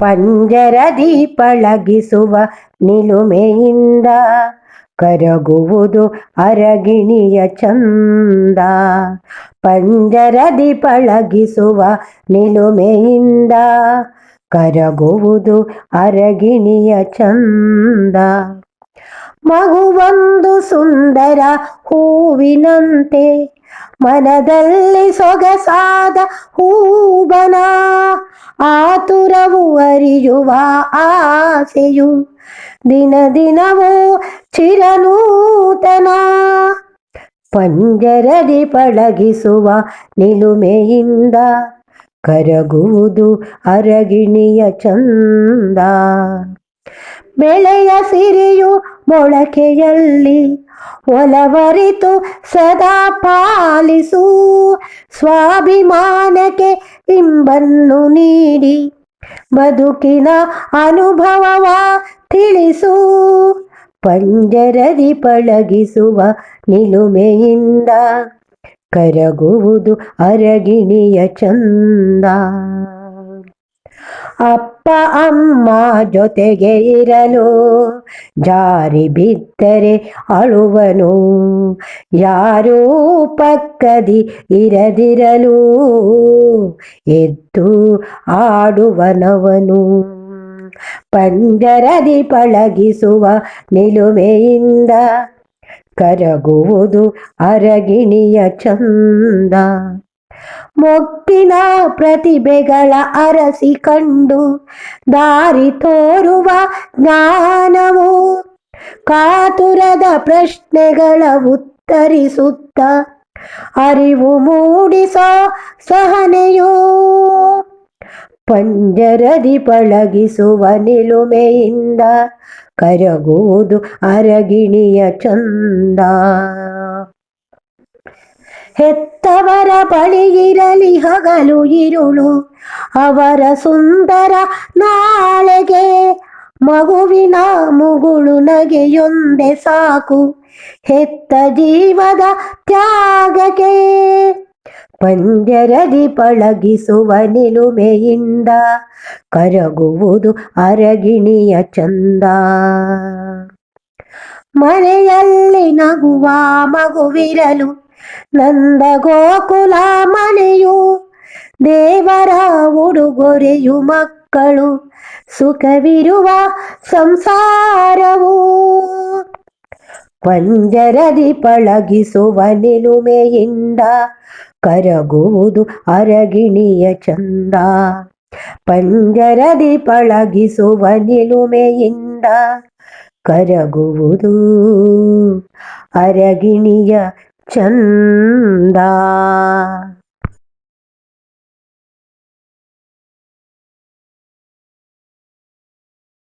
ಪಂಜರದಿ ಪಳಗಿಸುವ ನಿಲುಮೆಯಿಂದ ಕರಗುವುದು ಅರಗಿಣಿಯ ಚಂದ. ಪಂಜರದಿ ಪಳಗಿಸುವ ನಿಲುಮೆಯಿಂದ ಕರಗುವುದು ಅರಗಿಣಿಯ ಚಂದ. ಮಗುವೊಂದು ಸುಂದರ ಹೂವಿನಂತೆ, ಮನದಲ್ಲಿ ಸೊಗಸಾದ ಹೂಬನ ಆತುರವು ಅರಿಯುವ ಆಸೆಯು ದಿನ ದಿನವೂ ಚಿರನೂತನ. ಪಂಜರದಿ ಪಳಗಿಸುವ ನಿಲುಮೆಯಿಂದ ಕರಗುವುದು ಅರಗಿಣಿಯ ಚಂದ. ಬೆಳೆಯ ಸಿರಿಯು ಮೊಳಕೆಯಲ್ಲಿ ಒಲವರಿತು ಸದಾ ಪಾಲಿಸು. ಸ್ವಾಭಿಮಾನಕ್ಕೆ ಇಂಬನ್ನು ನೀಡಿ. ಬದುಕಿನ ಅನುಭವವ ತಿಳಿಸು. ಪಂಜರದಿ ಪಳಗಿಸುವ ನಿಲುಮೆಯಿಂದ ಕರಗುವುದು ಅರಗಿಣಿಯ ಚಂದ. ಅಮ್ಮ ಜೊತೆಗೆ ಇರಲು ಜಾರಿ ಬಿದ್ದರೆ ಅಳುವನು. ಯಾರೂ ಪಕ್ಕದಿ ಇರದಿರಲು ಎದ್ದು ಆಡುವನವನು. ಪಂಜರದಿ ಪಳಗಿಸುವ ನಿಲುಮೆಯಿಂದ ಕರಗುವುದು ಅರಗಿಣಿಯ ಚಂದ. ಮೊಗ್ಗಿನ ಪ್ರತಿಭೆಗಳ ಅರಸಿ ಕಂಡು ದಾರಿ ತೋರುವ ಜ್ಞಾನವು ಕಾತುರದ ಪ್ರಶ್ನೆಗಳ ಉತ್ತರಿಸುತ್ತ ಅರಿವು ಮೂಡಿಸೋ ಸಹನೆಯು ಪಂಜರದಿ ಪಳಗಿಸುವ ನಿಲುಮೆಯಿಂದ ಕರಗುವುದು ಅರಗಿಣಿಯ ಚಂದ. ಹೆತ್ತವರ ಬಳಿಯಿರಲಿ ಹಗಲು ಇರುಳು. ಅವರ ಸುಂದರ ನಾಳೆಗೆ ಮಗುವಿನ ಮುಗುಳು ನಗೆಯೊಂದೆ ಸಾಕು. ಹೆತ್ತ ಜೀವದ ತ್ಯಾಗಕ್ಕೆ ಪಂದ್ಯರದಿ ಪಳಗಿಸುವ ನಿಲುಮೆಯಿಂದ ಕರಗುವುದು ಅರಗಿಣಿಯ ಚಂದ. ಮನೆಯಲ್ಲಿ ನಗುವ ಮಗುವಿರಲು ನಂದ ಗೋಕುಲ ಮನೆಯು ದೇವರ ಉಡುಗೊರೆಯು ಮಕ್ಕಳು ಸುಖವಿರುವ ಸಂಸಾರವು. ಪಂಜರದಿ ಪಳಗಿಸುವ ನಿಲುಮೆಯಿಂದ ಕರಗುವುದು ಅರಗಿಣಿಯ ಚಂದ. ಪಂಜರದಿ ಪಳಗಿಸುವ ನಿಲುಮೆಯಿಂದ ಕರಗುವುದು ಅರಗಿಣಿಯ ಚಂದ